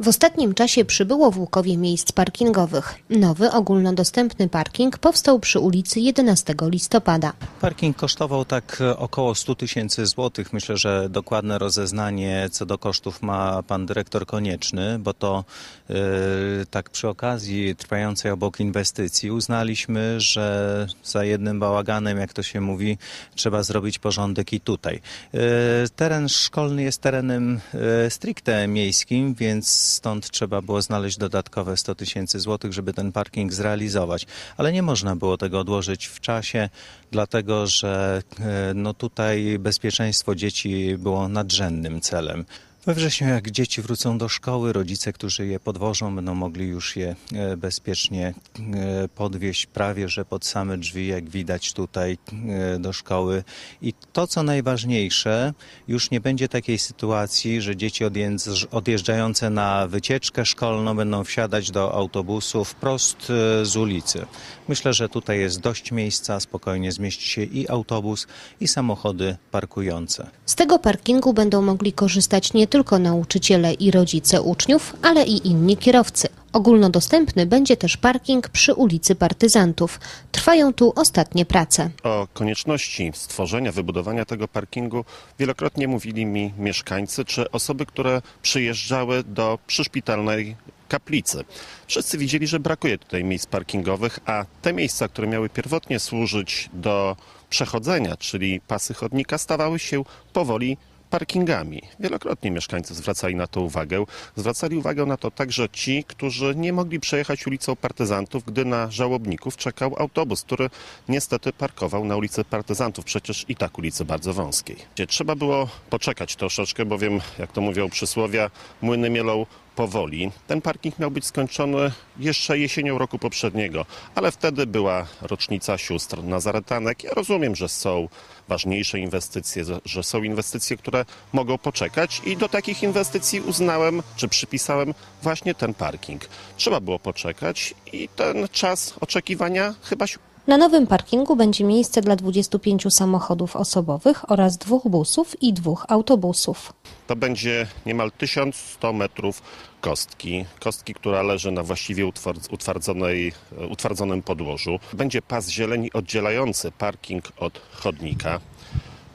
W ostatnim czasie przybyło w Łukowie miejsc parkingowych. Nowy ogólnodostępny parking powstał przy ulicy 11 listopada. Parking kosztował tak e, około 100 tysięcy złotych. Myślę, że dokładne rozeznanie co do kosztów ma pan dyrektor konieczny, bo to e, tak przy okazji trwającej obok inwestycji uznaliśmy, że za jednym bałaganem, jak to się mówi, trzeba zrobić porządek i tutaj. E, Teren szkolny jest terenem e, stricte miejskim, więc stąd trzeba było znaleźć dodatkowe 100 tysięcy złotych, żeby ten parking zrealizować. Ale nie można było tego odłożyć w czasie, dlatego że e, no tutaj bezpieczeństwo dzieci było nadrzędnym celem. We wrześniu, jak dzieci wrócą do szkoły, rodzice, którzy je podwożą, będą mogli już je e, bezpiecznie e, podwieźć prawie że pod same drzwi, jak widać tutaj e, do szkoły. I to, co najważniejsze, już nie będzie takiej sytuacji, że dzieci odjeżdż- odjeżdżające na wycieczkę szkolną będą wsiadać do autobusu wprost z ulicy. Myślę, że tutaj jest dość miejsca, spokojnie zmieści się i autobus, i samochody parkujące. Z tego parkingu będą mogli korzystać nie tylko nauczyciele i rodzice uczniów, ale i inni kierowcy. Ogólnodostępny będzie też parking przy ulicy Partyzantów. Trwają tu ostatnie prace. O konieczności stworzenia, wybudowania tego parkingu wielokrotnie mówili mi mieszkańcy czy osoby, które przyjeżdżały do przyszpitalnej kaplicy. Wszyscy widzieli, że brakuje tutaj miejsc parkingowych, a te miejsca, które miały pierwotnie służyć do przechodzenia, czyli pasy chodnika, stawały się powoli parkingami. Wielokrotnie mieszkańcy zwracali na to uwagę. Zwracali uwagę na to także ci, którzy nie mogli przejechać ulicą Partyzantów, gdy na żałobników czekał autobus, który niestety parkował na ulicy Partyzantów, przecież i tak ulicy bardzo wąskiej. Trzeba było poczekać troszeczkę, bowiem, jak to mówią przysłowia, młyny mielą powoli. Ten parking miał być skończony jeszcze jesienią roku poprzedniego, ale wtedy była rocznica sióstr Nazaretanek. Ja rozumiem, że są ważniejsze inwestycje, że są inwestycje, które mogą poczekać i do takich inwestycji uznałem, czy przypisałem właśnie ten parking. Trzeba było poczekać i ten czas oczekiwania chyba się Na nowym parkingu będzie miejsce dla 25 samochodów osobowych oraz dwóch busów i dwóch autobusów. To będzie niemal 1100 metrów kostki. Kostki, która leży na właściwie utwar- utwardzonej, utwardzonym podłożu. Będzie pas zieleni oddzielający parking od chodnika.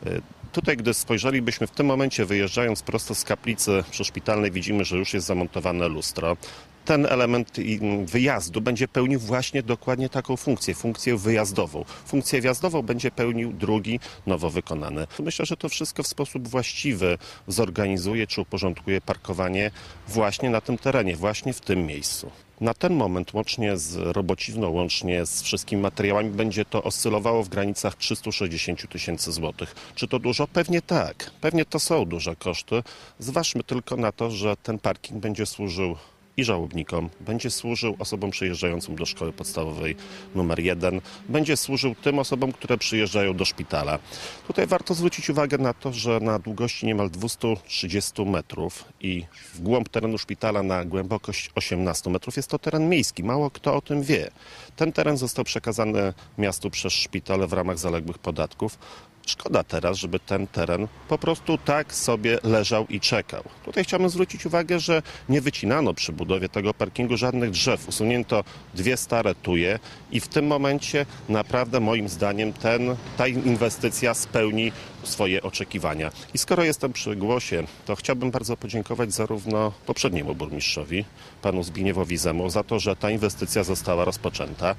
Y, Tutaj, gdy spojrzelibyśmy w tym momencie, wyjeżdżając prosto z kaplicy przyszpitalnej, widzimy, że już jest zamontowane lustro. Ten element wyjazdu będzie pełnił właśnie dokładnie taką funkcję, funkcję wyjazdową. Funkcję wjazdową będzie pełnił drugi, nowo wykonany. Myślę, że to wszystko w sposób właściwy zorganizuje czy uporządkuje parkowanie właśnie na tym terenie, właśnie w tym miejscu. Na ten moment łącznie z robocizną, łącznie z wszystkimi materiałami będzie to oscylowało w granicach 360 tysięcy złotych. Czy to dużo? Pewnie tak. Pewnie to są duże koszty. Zważmy tylko na to, że ten parking będzie służył i żałobnikom, będzie służył osobom przyjeżdżającym do szkoły podstawowej numer 1, będzie służył tym osobom, które przyjeżdżają do szpitala. Tutaj warto zwrócić uwagę na to, że na długości niemal 230 metrów i w głąb terenu szpitala na głębokość 18 metrów jest to teren miejski. Mało kto o tym wie. Ten teren został przekazany miastu przez szpitale w ramach zaległych podatków. Szkoda teraz, żeby ten teren po prostu tak sobie leżał i czekał. Tutaj chciałbym zwrócić uwagę, że nie wycinano przy budowie tego parkingu żadnych drzew. Usunięto dwie stare tuje i w tym momencie naprawdę moim zdaniem ten, ta inwestycja spełni swoje oczekiwania. I skoro jestem przy głosie, to chciałbym bardzo podziękować zarówno poprzedniemu burmistrzowi, panu Zbigniewowi Zemu, za to, że ta inwestycja została rozpoczęta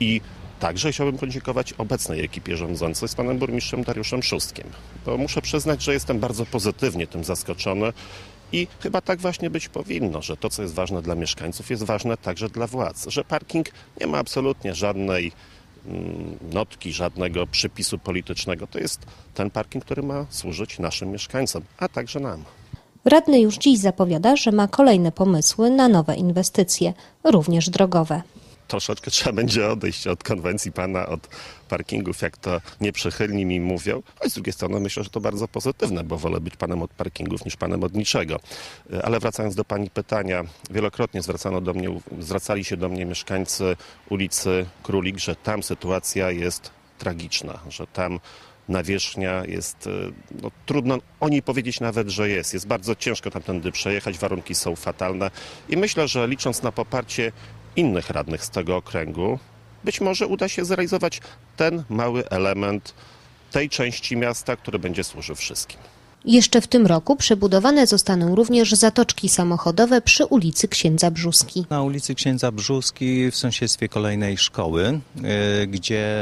i Także chciałbym podziękować obecnej ekipie rządzącej z panem burmistrzem Dariuszem Szustkiem. Bo muszę przyznać, że jestem bardzo pozytywnie tym zaskoczony i chyba tak właśnie być powinno, że to, co jest ważne dla mieszkańców, jest ważne także dla władz. Że parking nie ma absolutnie żadnej mm, notki, żadnego przypisu politycznego. To jest ten parking, który ma służyć naszym mieszkańcom, a także nam. Radny już dziś zapowiada, że ma kolejne pomysły na nowe inwestycje, również drogowe. Troszeczkę trzeba będzie odejść od konwencji pana, od parkingów, jak to nieprzychylni mi mówią. Choć z drugiej strony myślę, że to bardzo pozytywne, bo wolę być panem od parkingów niż panem od niczego. Ale wracając do pani pytania, wielokrotnie zwracano do mnie, zwracali się do mnie mieszkańcy ulicy Królik, że tam sytuacja jest tragiczna, że tam nawierzchnia jest, e, no, trudno o niej powiedzieć nawet, że jest. Jest bardzo ciężko tamtędy przejechać, warunki są fatalne i myślę, że licząc na poparcie innych radnych z tego okręgu, być może uda się zrealizować ten mały element tej części miasta, który będzie służył wszystkim. Jeszcze w tym roku przebudowane zostaną również zatoczki samochodowe przy ulicy Księdza Brzuski. Na ulicy Księdza Brzuski w sąsiedztwie kolejnej szkoły, y, gdzie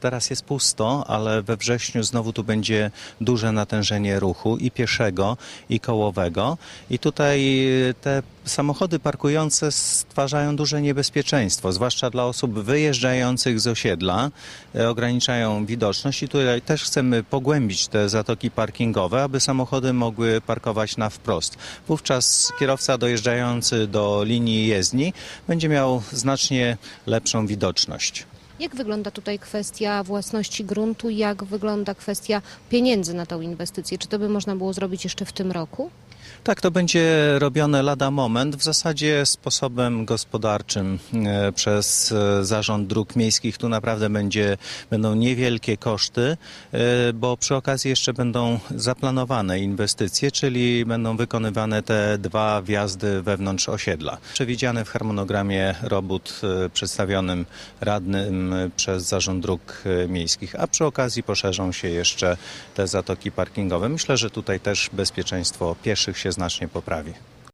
teraz jest pusto, ale we wrześniu znowu tu będzie duże natężenie ruchu i pieszego, i kołowego. I tutaj y, te samochody parkujące stwarzają duże niebezpieczeństwo, zwłaszcza dla osób wyjeżdżających z osiedla, y, ograniczają widoczność i tutaj też chcemy pogłębić te zatoki parkingowe, aby samochody mogły parkować na wprost. Wówczas kierowca dojeżdżający do linii jezdni będzie miał znacznie lepszą widoczność. Jak wygląda tutaj kwestia własności gruntu? Jak wygląda kwestia pieniędzy na tą inwestycję? Czy to by można było zrobić jeszcze w tym roku? Tak, to będzie robione lada moment, w zasadzie sposobem gospodarczym e, przez e, Zarząd Dróg Miejskich. Tu naprawdę będzie, będą niewielkie koszty, e, bo przy okazji jeszcze będą zaplanowane inwestycje, czyli będą wykonywane te dwa wjazdy wewnątrz osiedla. Przewidziane w harmonogramie robót przedstawionym radnym przez Zarząd Dróg Miejskich, a przy okazji poszerzą się jeszcze te zatoki parkingowe. Myślę, że tutaj też bezpieczeństwo pieszych się znacznie poprawi.